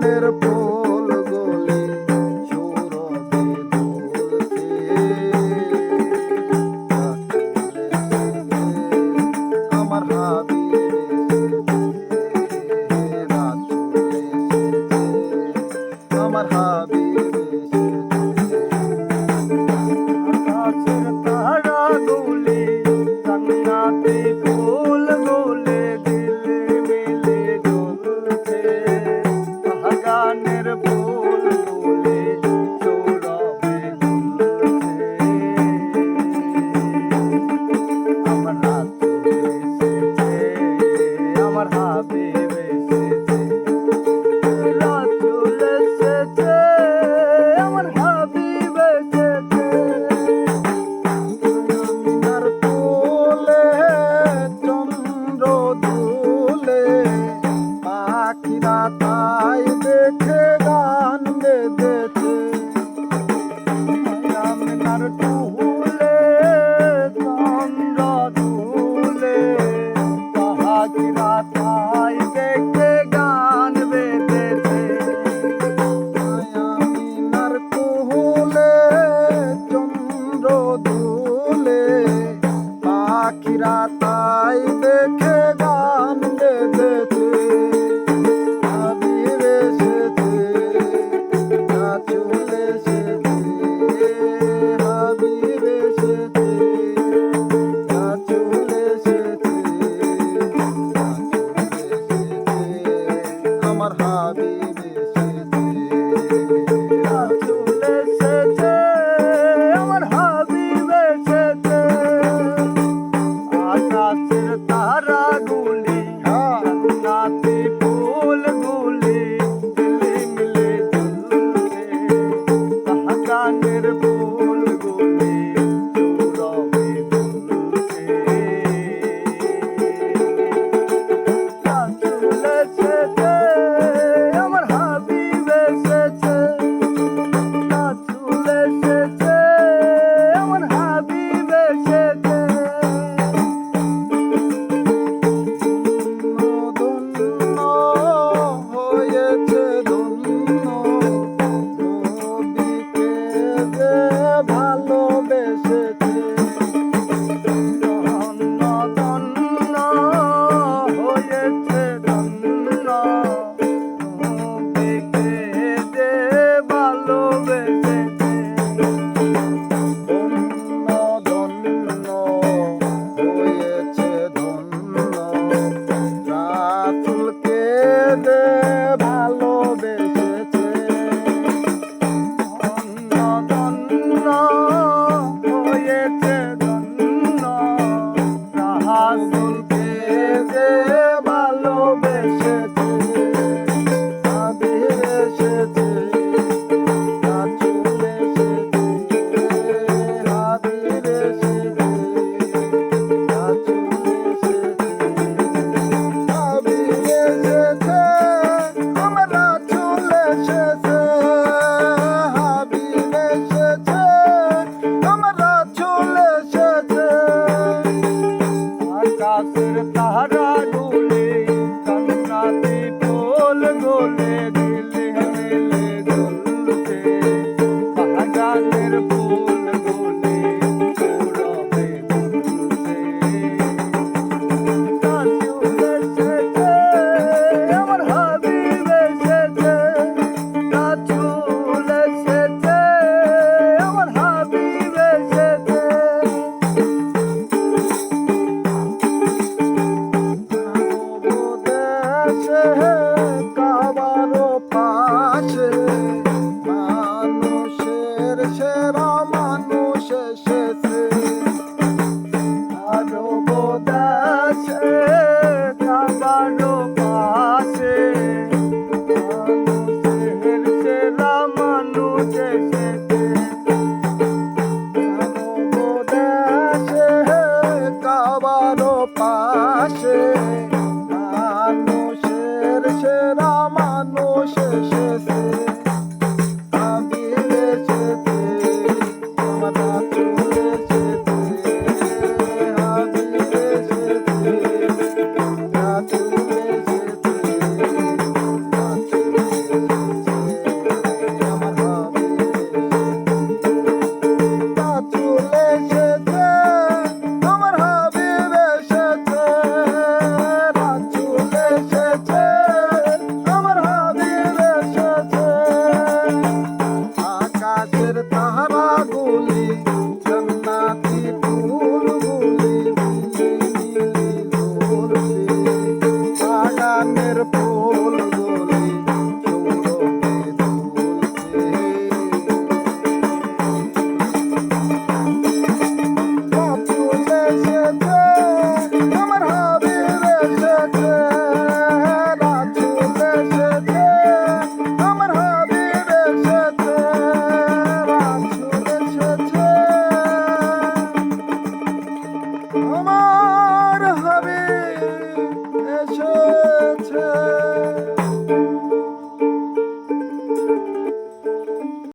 Liverpool. i matter to me. Oh. চাঁদের তারা ডোলে পাশে মানুষের সেরা মানুষ এসেছে।